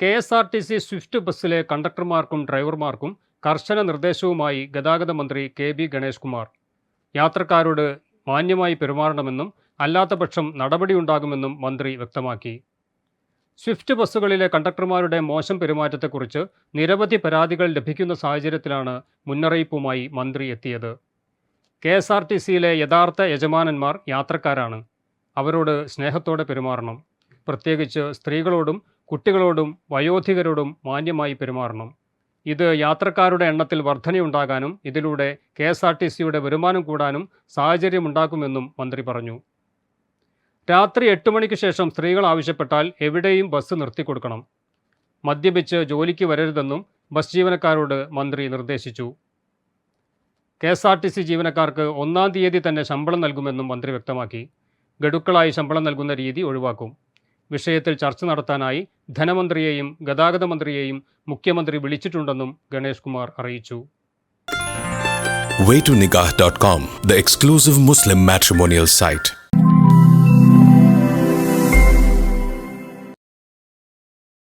K S R T C swift ബസ്സിലെ കണ്ടക്ടർമാർക്കും ഡ്രൈവർമാർക്കും കർശന നിർദ്ദേശവുമായി ഗതാഗത മന്ത്രി കെ ബി ഗണേഷ് കുമാർ യാത്രക്കാരോട് മാന്യമായി പെരുമാറണമെന്നും അല്ലാത്തപക്ഷം നടപടിയുണ്ടാകുമെന്നും മന്ത്രി വ്യക്തമാക്കി. സ്വിഫ്റ്റ് ബസ്സുകളിലെ കണ്ടക്ടർമാരുടെ മോശം പെരുമാറ്റത്തെക്കുറിച്ച് നിരവധി പരാതികൾ ലഭിക്കുന്ന സാഹചര്യത്തിലാണ് മുന്നറിയിപ്പുമായി മന്ത്രി എത്തിയത്. കെ എസ് ആർ ടി സിയിലെ യഥാർത്ഥ യജമാനന്മാർ യാത്രക്കാരാണ്. അവരോട് സ്നേഹത്തോടെ പെരുമാറണം. പ്രത്യേകിച്ച് സ്ത്രീകളോടും കുട്ടികളോടും വയോധികരോടും മാന്യമായി പെരുമാറണം. ഇത് യാത്രക്കാരുടെ എണ്ണത്തിൽ വർധനയുണ്ടാകാനും ഇതിലൂടെ കെ എസ് ആർ ടി സിയുടെ വരുമാനം കൂടാനും സാഹചര്യമുണ്ടാക്കുമെന്നും മന്ത്രി പറഞ്ഞു. രാത്രി എട്ട് മണിക്ക് ശേഷം സ്ത്രീകൾ ആവശ്യപ്പെട്ടാൽ എവിടെയും ബസ് നിർത്തിക്കൊടുക്കണം. മദ്യപിച്ച് ജോലിക്ക് വരരുതെന്നും ബസ് ജീവനക്കാരോട് മന്ത്രി നിർദ്ദേശിച്ചു. K S R T C ജീവനക്കാർക്ക് ഒന്നാം തീയതി തന്നെ ശമ്പളം നൽകുമെന്നും മന്ത്രി വ്യക്തമാക്കി. ഗഡുക്കളായി ശമ്പളം നൽകുന്ന രീതി ഒഴിവാക്കും. വിഷയത്തിൽ ചർച്ച നടത്താനായി ധനമന്ത്രിയെയും ഗതാഗത മന്ത്രിയെയും മുഖ്യമന്ത്രി വിളിച്ചിട്ടുണ്ടെന്നും ഗണേഷ് കുമാർ അറിയിച്ചു waytonikah.com, the exclusive Muslim matrimonial site.